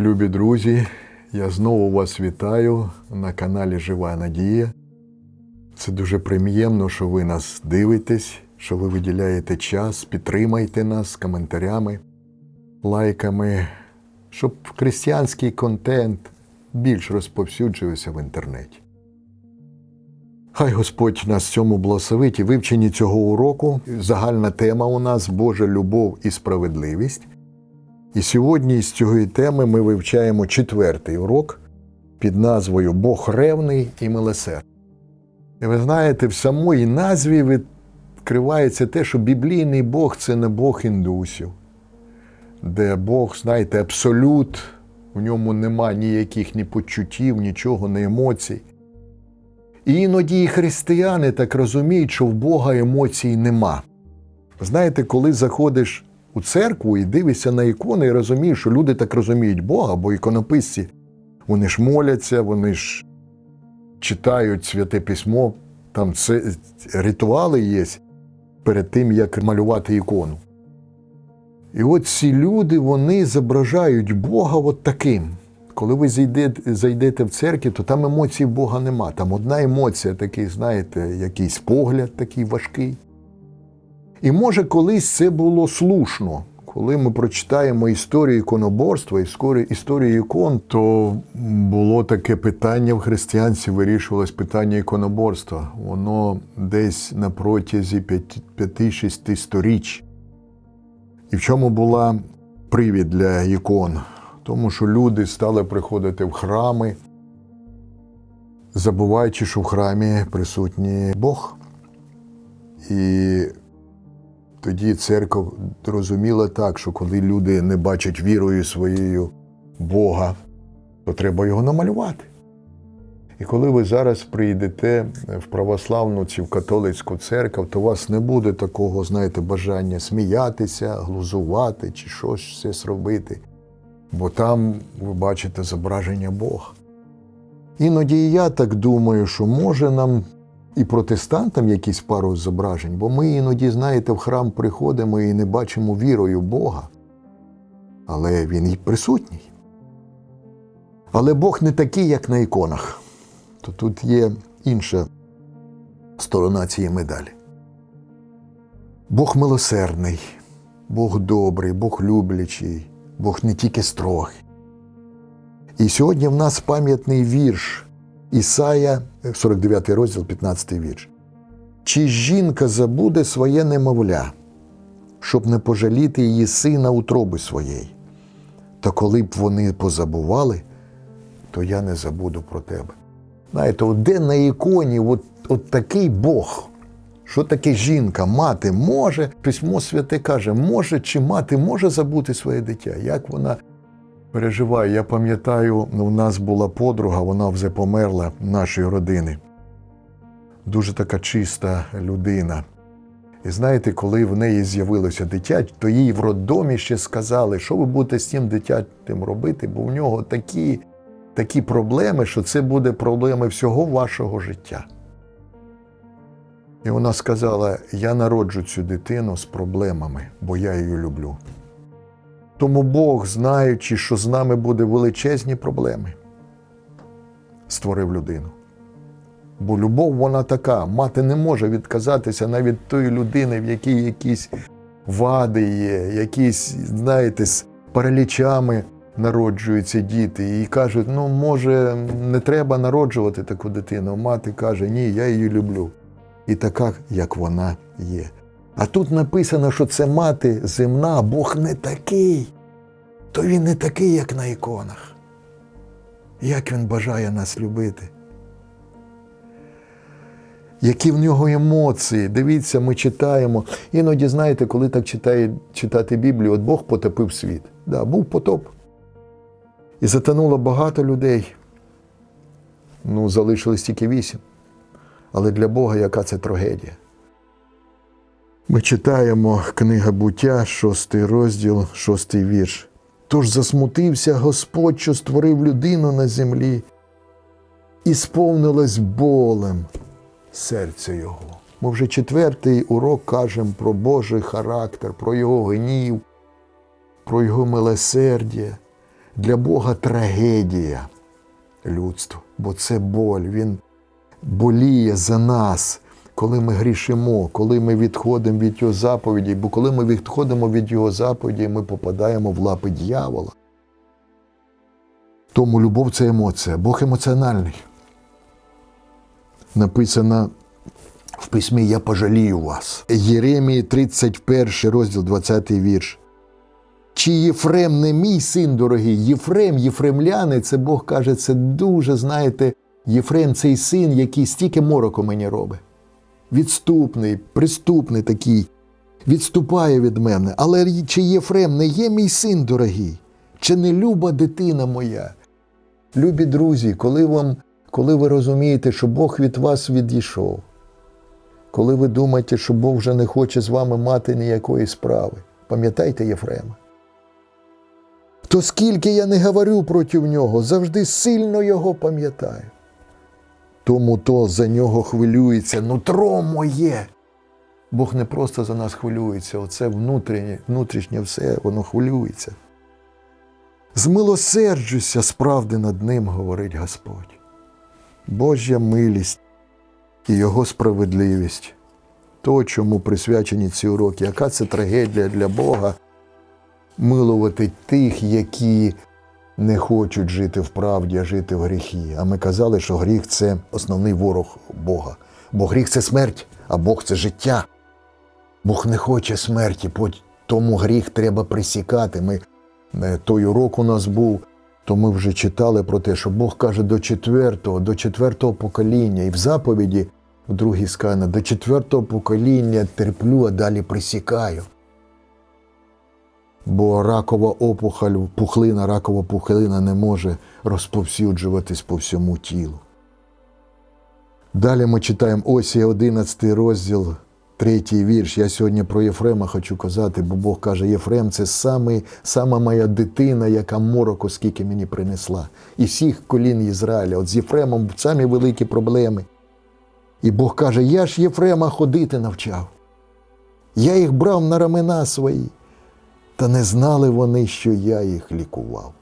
Любі друзі, я знову вас вітаю на каналі Жива Надія. Це дуже приємно, що ви нас дивитесь, що ви виділяєте час, підтримайте нас коментарями, лайками, щоб християнський контент більш розповсюджувався в інтернеті. Хай Господь нас цьому благословить і вивченні цього уроку. Загальна тема у нас Божа любов і справедливість. І сьогодні з цієї теми ми вивчаємо четвертий урок під назвою Бог ревний і милосердний. І ви знаєте, в самої назві відкривається те, що біблійний Бог це не Бог індусів, де Бог, знаєте, абсолют, в ньому нема ніяких ні почуттів, нічого, ні емоцій. І іноді і християни так розуміють, що в Бога емоцій нема. Знаєте, коли заходиш у церкву і дивишся на ікони, і розумієш, що люди так розуміють Бога, бо іконописці вони ж моляться, вони ж читають святе письмо, там це ритуали є перед тим, як малювати ікону. І от ці люди вони зображають Бога от таким. Коли ви зайдете, зайдете в церкву, то там емоцій Бога нема. Там одна емоція, такий, знаєте, якийсь погляд такий важкий. І може колись це було слушно. Коли ми прочитаємо історію іконоборства, історію ікон, то було таке питання в християнстві, вирішувалось питання іконоборства. Воно десь на протязі 5-6 сторіч. І в чому була привід для ікон? Тому що люди стали приходити в храми, забуваючи, що в храмі присутній Бог. І тоді церква розуміла так, що коли люди не бачать вірою своєю Бога, то треба його намалювати. І коли ви зараз прийдете в православну чи в католицьку церкву, то у вас не буде такого, знаєте, бажання сміятися, глузувати чи щось все зробити. Бо там ви бачите зображення Бога. Іноді і я так думаю, що може нам і протестантам якісь пару зображень, бо ми іноді, знаєте, в храм приходимо і не бачимо вірою Бога. Але Він і присутній. Але Бог не такий, як на іконах. То тут є інша сторона цієї медалі. Бог милосердний, Бог добрий, Бог люблячий, Бог не тільки строгий. І сьогодні в нас пам'ятний вірш Ісая, 49 розділ, 15 вірш. Чи жінка забуде своє немовля, щоб не пожаліти її сина утроби своєї? Та коли б вони позабували, то я не забуду про тебе. Знаєте, де на іконі от, от такий Бог, що таке жінка, мати може, письмо святе каже, може чи мати може забути своє дитя, як вона переживаю. Я пам'ятаю, у нас була подруга, вона вже померла нашої родини. Дуже така чиста людина. І знаєте, коли в неї з'явилося дитя, то їй в роддомі ще сказали, що ви будете з цим дитятем робити, бо в нього такі, такі проблеми, що це буде проблеми всього вашого життя. І вона сказала: я народжу цю дитину з проблемами, бо я її люблю. Тому Бог, знаючи, що з нами буде величезні проблеми, створив людину. Бо любов вона така, мати не може відказатися навіть тої людини, в якій якісь вади є, якісь, знаєте, з паралічами народжуються діти. І кажуть, ну, може, не треба народжувати таку дитину. Мати каже, ні, я її люблю. І така, як вона є. А тут написано, що це мати земна, Бог не такий. То він не такий, як на іконах. Як він бажає нас любити. Які в нього емоції. Дивіться, ми читаємо. Іноді, знаєте, коли так читає, читати Біблію, от Бог потопив світ. Да, Був потоп. І затонуло багато людей. Ну, залишилось тільки вісім. Але для Бога яка це трагедія? Ми читаємо книга буття, шостий розділ, шостий вірш. Тож засмутився Господь, що створив людину на землі, і сповнилось болем серце його. Ми вже четвертий урок кажемо про Божий характер, про його гнів, про його милосердя. Для Бога трагедія людство, бо це боль. Він боліє за нас, коли ми грішимо, коли ми відходимо від Його заповіді, бо коли ми відходимо від Його заповіді, ми попадаємо в лапи дьявола. Тому любов це емоція, Бог емоціональний. Написано в письмі Я пожалію вас. Єремії 31 розділ, 20 вірш. Чи Єфрем не мій син дорогий? Єфрем, єфремляни, це Бог каже, це дуже, знаєте, Єфрем цей син, який стільки мороку мені робить. Відступний, приступний такий, відступає від мене. Але чи Єфрем не є мій син дорогий? Чи не люба дитина моя? Любі друзі, коли, вам, коли ви розумієте, що Бог від вас відійшов, коли ви думаєте, що Бог вже не хоче з вами мати ніякої справи, пам'ятайте Єфрема. То скільки я не говорю проти нього, завжди сильно його пам'ятаю. Тому то за нього хвилюється нутро моє. Бог не просто за нас хвилюється, оце внутрішнє, внутрішнє все, воно хвилюється. Змилосерджуся справди над ним, говорить Господь. Божя милість і Його справедливість. То, чому присвячені ці уроки, яка це трагедія для Бога милувати тих, які не хочуть жити в правді, а жити в гріхі. А ми казали, що гріх це основний ворог Бога. Бо гріх це смерть, а Бог це життя. Бог не хоче смерті, тому гріх треба присікати. Ми, е, той урок у нас був, то ми вже читали про те, що Бог каже до четвертого, до четвертого покоління, і в заповіді в другій сказано, до четвертого покоління терплю, а далі присікаю. Бо ракова опухоль, пухлина, ракова пухлина не може розповсюджуватись по всьому тілу. Далі ми читаємо Осія 11 розділ, третій вірш. Я сьогодні про Єфрема хочу казати, бо Бог каже, Єфрем це саме, сама моя дитина, яка мороку скільки мені принесла. І всіх колін Ізраїля. От з Єфремом самі великі проблеми. І Бог каже, я ж Єфрема ходити навчав. Я їх брав на рамена свої. Та не знали вони, що я їх лікував.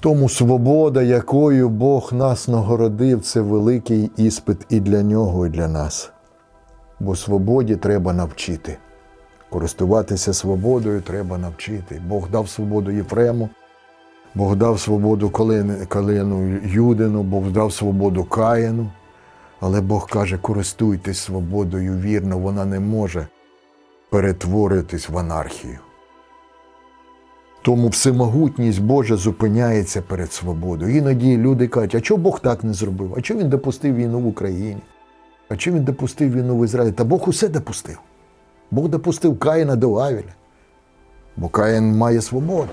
Тому свобода, якою Бог нас нагородив, це великий іспит і для нього, і для нас. Бо свободі треба навчити. Користуватися свободою треба навчити. Бог дав свободу Єфрему, Бог дав свободу колену Юдину, Бог дав свободу Каїну. Але Бог каже, користуйтесь свободою вірно, вона не може перетворитись в анархію. Тому всемогутність Божа зупиняється перед свободою. Іноді люди кажуть, а чого Бог так не зробив? А чого він допустив війну в Україні? А чого він допустив війну в Ізраїлі? Та Бог усе допустив. Бог допустив Каїна до Авеля. Бо Каїн має свободу.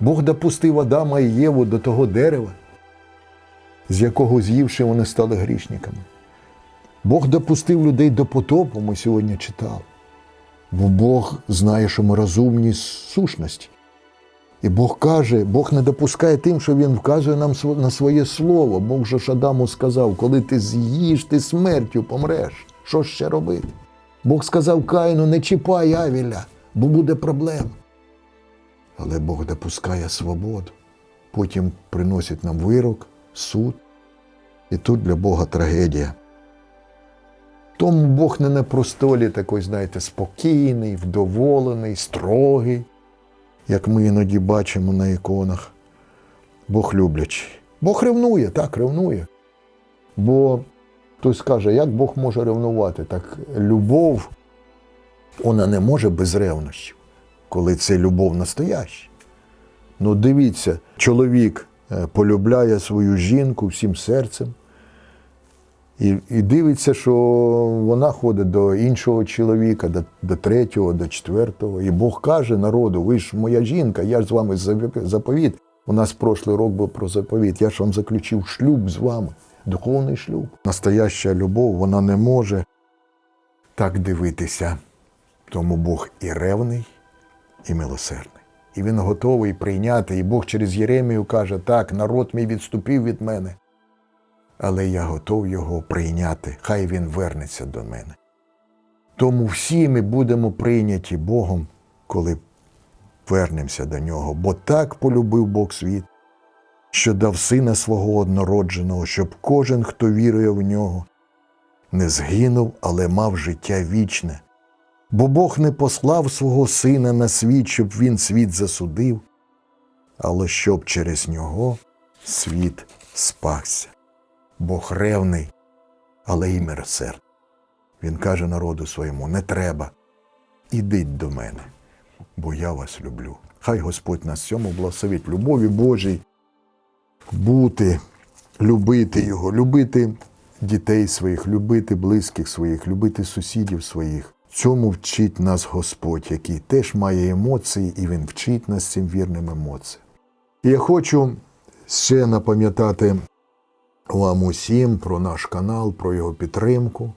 Бог допустив Адама і Єву до того дерева, з якого з'ївши вони стали грішниками. Бог допустив людей до потопу, ми сьогодні читали. Бо Бог знає, що ми розумні сущності. І Бог каже, Бог не допускає тим, що Він вказує нам на своє слово. Бог же ж Адаму сказав, коли ти з'їш, ти смертю помреш. Що ще робити? Бог сказав Каїну, не чіпай Авіля, бо буде проблема. Але Бог допускає свободу. Потім приносить нам вирок, суд. І тут для Бога трагедія. Тому Бог не на простолі такий, знаєте, спокійний, вдоволений, строгий, як ми іноді бачимо на іконах. Бог люблячий. Бог ревнує, так, ревнує. Бо хтось скаже, як Бог може ревнувати? Так любов, вона не може без ревнощів, коли це любов настояща. Ну, дивіться, чоловік е, полюбляє свою жінку всім серцем. І, і дивиться, що вона ходить до іншого чоловіка, до, до третього, до четвертого. І Бог каже народу: ви ж моя жінка, я ж з вами заповіт. У нас прошлий рок був про заповіт. Я ж вам заключив шлюб з вами, духовний шлюб. Настояща любов, вона не може так дивитися. Тому Бог і ревний, і милосердний. І він готовий прийняти. І Бог через Єремію каже: так, народ мій відступив від мене але я готов його прийняти. Хай він вернеться до мене. Тому всі ми будемо прийняті Богом, коли вернемося до нього, бо так полюбив Бог світ, що дав сина свого однородженого, щоб кожен, хто вірує в нього, не згинув, але мав життя вічне. Бо Бог не послав свого сина на світ, щоб він світ засудив, але щоб через нього світ спасся. Бог ревний, але і милосердний. Він каже народу своєму: не треба, ідіть до мене, бо я вас люблю. Хай Господь нас цьому благословить любові Божій, бути, любити Його, любити дітей своїх, любити близьких своїх, любити сусідів своїх. Цьому вчить нас Господь, який теж має емоції, і Він вчить нас цим вірним емоціям. І я хочу ще напам'ятати вам усім про наш канал, про його підтримку.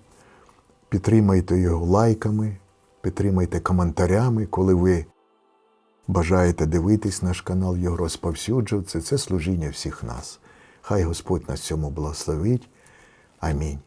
Підтримайте його лайками, підтримайте коментарями, коли ви бажаєте дивитись наш канал, його розповсюджувати. Це служіння всіх нас. Хай Господь нас цьому благословить. Амінь.